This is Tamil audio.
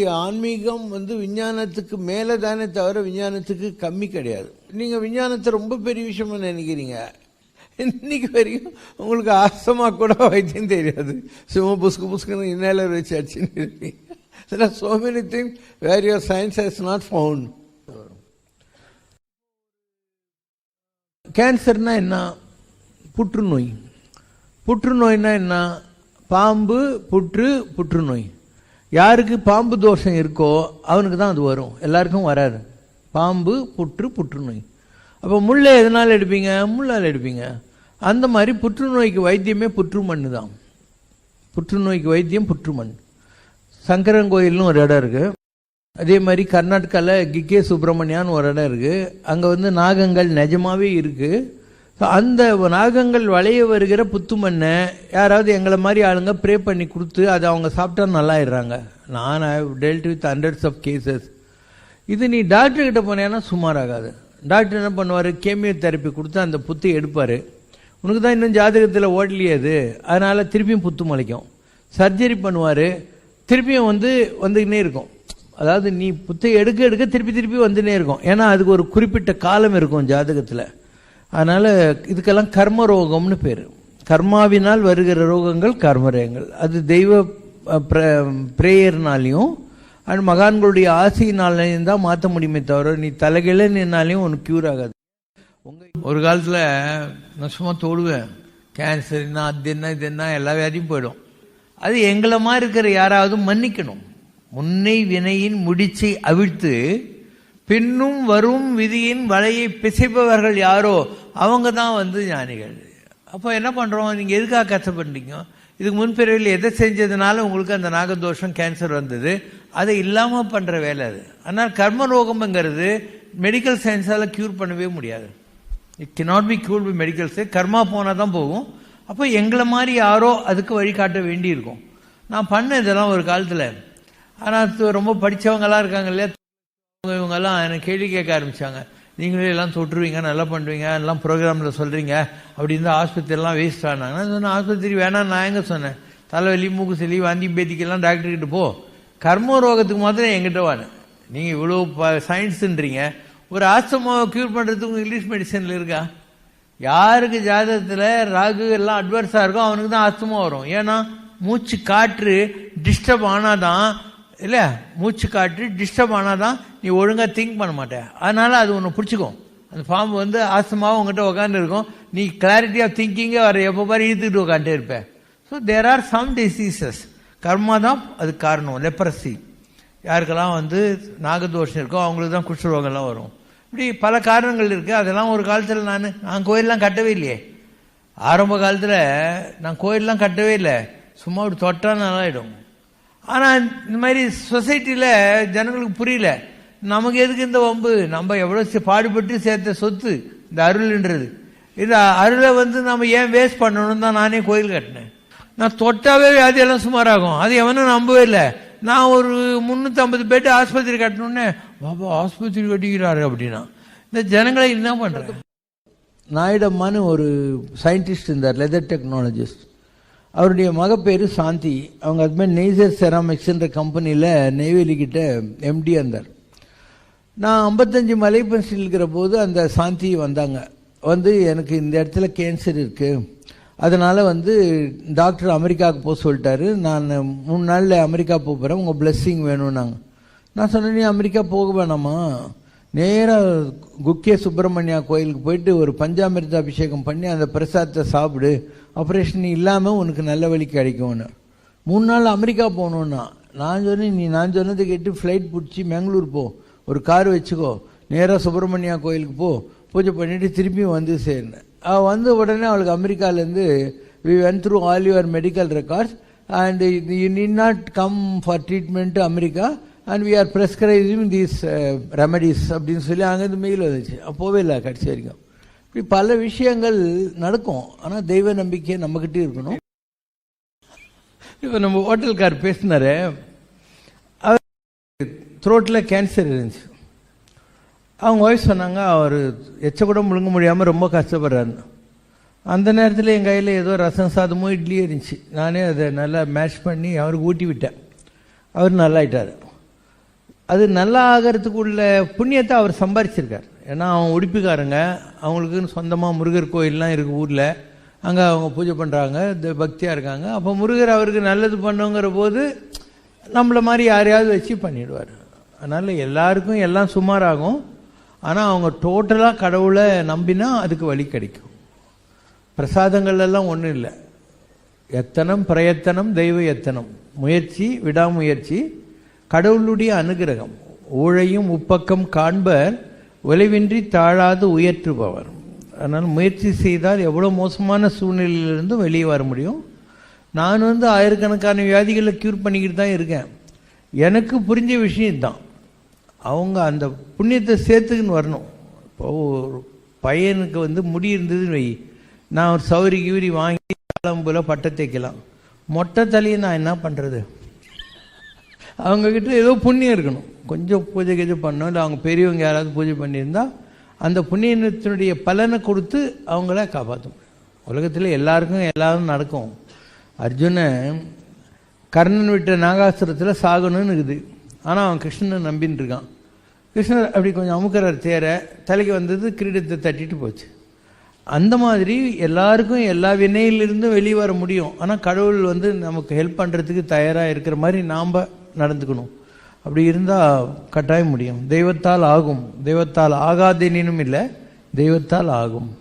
ஆன்மீகம் வந்து விஞ்ஞானத்துக்கு மேலே தானே தவிர விஞ்ஞானத்துக்கு கம்மி கிடையாது. நீங்கள் விஞ்ஞானத்தை ரொம்ப பெரிய விஷயமா நினைக்கிறீங்க. இன்னைக்கு வரைக்கும் உங்களுக்கு ஆசமாக கூட வைத்தியம் தெரியாது. சும்மா புஸ்கு புஸ்குன்னு இன்னேலர் வச்சு அடிச்சுன்னு இருப்பீங்க There are so many things where your science has not found. கேன்சர்னா என்ன? புற்றுநோய். புற்றுநோய்னா என்ன? பாம்பு புற்று புற்றுநோய். யாருக்கு பாம்பு தோஷம் இருக்கோ அவனுக்கு தான் அது வரும். எல்லாருக்கும் வராது. பாம்பு புற்று புற்றுநோய். அப்போ முள்ளை எதனால் எடுப்பீங்க? முள்ளால் எடுப்பீங்க. அந்த மாதிரி புற்றுநோய்க்கு வைத்தியமே புற்றுமண்ணு தான். புற்றுநோய்க்கு வைத்தியம் புற்றுமண் சங்கரன் கோயில்னு ஒரு இடம் இருக்கு. அதே மாதிரி கர்நாடகாவில் கிக்கே சுப்பிரமணியான்னு ஒரு இடம் இருக்கு. அங்கே வந்து நாகங்கள் நிஜமாவே இருக்குது அந்த நாகங்கள் வளைய வருகிற புத்து மண்ணை யாராவது எங்களை மாதிரி ஆளுங்க ப்ரே பண்ணி கொடுத்து அதை அவங்க சாப்பிட்டா நல்லாயிடுறாங்க. நான் I dealt with hundreds of cases இது நீ டாக்டர் கிட்ட போனேன்னா சுமாராகாது. டாக்டர் என்ன பண்ணுவார்? கேமியோ தெரப்பி கொடுத்து அந்த புத்து எடுப்பார். உனக்கு தான் இன்னும் ஜாதகத்தில் ஓடலையே அது. அதனால் திருப்பியும் புத்து முளைக்கும். சர்ஜரி பண்ணுவார். திருப்பியும் வந்து வந்துக்கினே இருக்கும். அதாவது நீ புத்தை எடுக்க எடுக்க திருப்பி திருப்பி வந்துனே இருக்கும். ஏன்னா அதுக்கு ஒரு குறிப்பிட்ட காலம் இருக்கும் ஜாதகத்தில். அதனால் இதுக்கெல்லாம் கர்ம ரோகம்னு பேர். கர்மாவினால் வருகிற ரோகங்கள் கர்மரோகங்கள். அது தெய்வ ப்ரேயர்னாலையும் அண்ட் மகான்களுடைய ஆசையினாலையும் தான் மாற்ற முடியுமே தவிர நீ தலைகில நின்னாலையும் உனக்கு க்யூர் ஆகாது. உங்கள் ஒரு காலத்தில் நான் சும்மா தோடுவேன் கேன்சர் என்ன அது என்ன இது என்ன எல்லா வியாதியும் போயிடும். அது எங்களை மாதிரி இருக்கிற யாராவது மன்னிக்கணும். முன்னை வினையின் முடிச்சை அவிழ்த்து பின்னும் வரும் விதியின் வலையை பிசைப்பவர்கள் யாரோ அவங்க தான் வந்து ஞானிகள். அப்போ என்ன பண்ணுறோம் நீங்கள் எதுக்காக கஷ்டப்படுறீங்க? இதுக்கு முன்பிறவில் எதை செஞ்சதுனால உங்களுக்கு அந்த நாகதோஷம் கேன்சர் வந்தது? அதை இல்லாமல் பண்ணுற வேலை அது. ஆனால் கர்ம ரோகம்ங்கிறது மெடிக்கல் சயின்ஸால் க்யூர் பண்ணவே முடியாது. It cannot be cure by medicals கர்மா போனால் தான் போகும். அப்போ எங்களை மாதிரி யாரோ அதுக்கு வழிகாட்ட வேண்டியிருக்கும். நான் பண்ண இதெல்லாம் ஒரு காலத்தில். ஆனால் ரொம்ப படித்தவங்களாம் இருக்காங்க இல்லையா? இவங்கெல்லாம் எனக்கு கேள்வி கேட்க ஆரம்பிச்சாங்க. நீங்களே எல்லாம் தொட்டுருவீங்க நல்லா பண்ணுவீங்க எல்லாம் ப்ரோக்ராமில் சொல்கிறீங்க அப்படி இருந்தால் ஆஸ்பத்திரிலாம் வேஸ்ட் ஆனாங்க. நான் சொன்னேன் ஆஸ்பத்திரி வேணாம் நான் எங்கே சொன்னேன்? தலைவலி மூக்கு சளி வாந்தி பேத்திக்கெல்லாம் டாக்டர்கிட்ட போ. கர்ம ரோகத்துக்கு மாத்திரம் எங்கிட்ட வாங்க நீங்கள் இவ்வளோ ப சயின்ஸுன்றீங்க ஒரு ஆஸ்தமாவை க்யூர் பண்ணுறதுக்கு இங்கிலீஷ் மெடிசனில் இருக்கா? யாருக்கு ஜாதகத்தில் ராகு எல்லாம் அட்வர்ஸாக இருக்கோ அவனுக்கு தான் ஆஸ்தமாக வரும். ஏன்னா மூச்சு காற்று டிஸ்டர்ப் ஆனாதான் இல்லை மூச்சு காட்டு டிஸ்டர்ப் ஆனாதான் நீ ஒழுங்காக திங்க் பண்ண மாட்டேன் அதனால அது ஒன்று பிடிச்சிக்கும். அந்த ஃபார்ம் வந்து ஆசமாகவும் உங்ககிட்ட உட்காந்துருக்கும் நீ கிளாரிட்டி ஆஃப் திங்கிங்கே வர எப்போ பாரு இழுத்துட்டு உட்காந்துட்டே இருப்பேன் so there are some diseases கர்மா தான் அது காரணம். லெப்பரசி யாருக்கெல்லாம் வந்து நாகதோஷம் இருக்கோ அவங்களுக்கு தான் குஷ்டரோகம்லாம் வரும். இப்படி பல காரணங்கள் இருக்குது அதெல்லாம் ஒரு காலத்தில் நான் நான் கோயிலெலாம் கட்டவே இல்லையே. ஆரம்ப காலத்தில் நான் கோயிலெலாம் கட்டவே இல்லை. சும்மா ஒரு தொட்டா நல்லாயிடும் ஆனால் இந்த மாதிரி சொசைட்டியில் ஜனங்களுக்கு புரியல. நமக்கு எதுக்கு இந்த வம்பு? நம்ம எவ்வளோ பாடுபட்டு சேர்த்த சொத்து இந்த அருள்ன்றது. இந்த அருளை வந்து நம்ம ஏன் வேஸ்ட் பண்ணணும்னு தான் நானே கோயில் கட்டினேன். நான் தொட்டாவே வியாதியெல்லாம் சுமாராகும். அது எவனும் நம்பவே இல்லை. நான் ஒரு முந்நூற்றம்பது பெட் ஆஸ்பத்திரி கட்டணுன்னே பாபா ஆஸ்பத்திரி கட்டிக்கிறாரு அப்படின்னா. இந்த ஜனங்களை என்ன பண்ணுறது நாயிடம்மான்னு ஒரு சயின்டிஸ்ட் இருந்தார் லெதர் டெக்னாலஜிஸ்ட் அவருடைய மகப்பேர் சாந்தி. அவங்க ஹஸ்பண்ட் நெய்சர் செராமிக்ஸ்ன்ற கம்பெனியில் நெய்வேலி கிட்ட எம்டி இருந்தார். நான் ஐம்பத்தஞ்சு மலைப்பரிசில் இருக்கிற போது அந்த சாந்தி வந்தாங்க. வந்து எனக்கு இந்த இடத்துல கேன்சர் இருக்குது அதனால் வந்து டாக்டர் அமெரிக்காவுக்கு போக சொல்லிட்டாரு. நான் மூணு நாளில் அமெரிக்கா போக போகிறேன் உங்கள் பிளெஸ்ஸிங் வேணும்னாங்க. நான் சொன்னேன் நீ அமெரிக்கா போக வேணாமா? நேராக குக்கே சுப்பிரமணியா கோயிலுக்கு போயிட்டு ஒரு பஞ்சாமிர்த அபிஷேகம் பண்ணி அந்த பிரசாதத்தை சாப்பிடு ஆப்ரேஷன் இல்லாமல் உனக்கு நல்ல வழி கிடைக்கும்னு. மூணு நாள் அமெரிக்கா போகணுன்னா நான் சொன்னேன் நீ நான் சொன்னதை கேட்டு ஃப்ளைட் பிடிச்சி பெங்களூர் போ. ஒரு கார் வச்சுக்கோ. நேராக சுப்பிரமணியா கோயிலுக்கு போ. பூஜை பண்ணிவிட்டு திரும்பியும் வந்து சேர்ந்தேன். அவள் வந்த உடனே அவளுக்கு அமெரிக்காலேருந்து we went through all your medical records and you need not come for treatment to America and we are prescribing these remedies அப்படின்னு சொல்லி அங்கேருந்து மெயில் வந்துச்சு. அப்போவே இல்லை கடைசி வரைக்கும். இப்படி பல விஷயங்கள் நடக்கும். ஆனால் தெய்வ நம்பிக்கை நம்மக்கிட்டே இருக்கணும். இப்போ நம்ம ஹோட்டல்கார் பேசினார். அவர் த்ரோட்டில் கேன்சர் இருந்துச்சு. அவங்க ஒய்ஃப் சொன்னாங்க அவர் எச்ச கூட முழுங்க முடியாமல் ரொம்ப கஷ்டப்படுறாருன்னு அந்த நேரத்தில் என் கையில் ஏதோ ரசம் சாதமோ இட்லியோ இருந்துச்சு. நானே அதை நல்லா மேஷ் பண்ணி அவருக்கு ஊட்டி விட்டேன். அவர் நல்லாயிட்டார். அது நல்லா ஆகிறதுக்கு உள்ள புண்ணியத்தை அவர் சம்பாரிச்சிருக்கார். ஏன்னா அவன் உடுப்பிக்காரங்க. அவங்களுக்குன்னு சொந்தமாக முருகர் கோயில்லாம் இருக்குது ஊரில். அங்கே அவங்க பூஜை பண்ணுறாங்க பக்தியாக இருக்காங்க. அப்போ முருகர் அவருக்கு நல்லது பண்ணுங்கிற போது நம்மளை மாதிரி யாரையாவது வச்சு பண்ணிடுவார். அதனால் எல்லாருக்கும் எல்லாம் சுமாராகும். ஆனால் அவங்க டோட்டலாக கடவுளை நம்பினா அதுக்கு வழி கிடைக்கும். பிரசாதங்கள்லாம் ஒன்றும் இல்லை. எத்தனம் பிரயத்தனம் தெய்வ எத்தனம். முயற்சி விடாமுயற்சி. கடவுளுடைய அனுகிரகம் ஊழையும் உப்பக்கம் காண்பர் விளைவின்றி தாழாது உயற்றுபவர் அதனால் முயற்சி செய்தால் எவ்வளோ மோசமான சூழ்நிலையிலிருந்து வெளியே வர முடியும்? நான் வந்து ஆயிரக்கணக்கான வியாதிகளை க்யூர் பண்ணிக்கிட்டு தான் இருக்கேன். எனக்கு புரிஞ்ச விஷயம் தான் அவங்க அந்த புண்ணியத்தை சேர்த்துக்குன்னு வரணும். இப்போ ஒரு பையனுக்கு வந்து முடி இருந்ததுன்னு வை. நான் ஒரு சௌரி கியூரி வாங்கி காலம்புல பட்டை தைக்கலாம் மொட்டை தலையை நான் என்ன பண்ணுறது அவங்கக்கிட்ட ஏதோ புண்ணியம் இருக்கணும். கொஞ்சம் பூஜை கீஜை பண்ணோம் இல்லை அவங்க பெரியவங்க யாராவது பூஜை பண்ணியிருந்தால் அந்த புண்ணியத்தினுடைய பலனை கொடுத்து அவங்கள காப்பாற்றும் உலகத்தில் எல்லாருக்கும் எல்லாரும் நடக்கும். அர்ஜுனன் கர்ணன் விட்ட நாகாசுரத்தில் சாகணும்னு இருக்குது. ஆனால் அவன் கிருஷ்ணனை நம்பின்னு இருக்கான் கிருஷ்ணர் அப்படி கொஞ்சம் அமுக்கிறார் தேர தலைக்கு வந்தது கிரீடத்தை தட்டிட்டு போச்சு. அந்த மாதிரி எல்லாருக்கும் எல்லா வினையிலிருந்தும் வெளியே வர முடியும். ஆனால் கடவுள் வந்து நமக்கு ஹெல்ப் பண்ணுறதுக்கு தயாராக இருக்கிற மாதிரி நாம் நடந்துக்கணும். அப்படி இருந்தால் கட்டாயம் முடியும். தெய்வத்தால் ஆகும். தெய்வத்தால் ஆகாதேனும் இல்லை தெய்வத்தால் ஆகும்.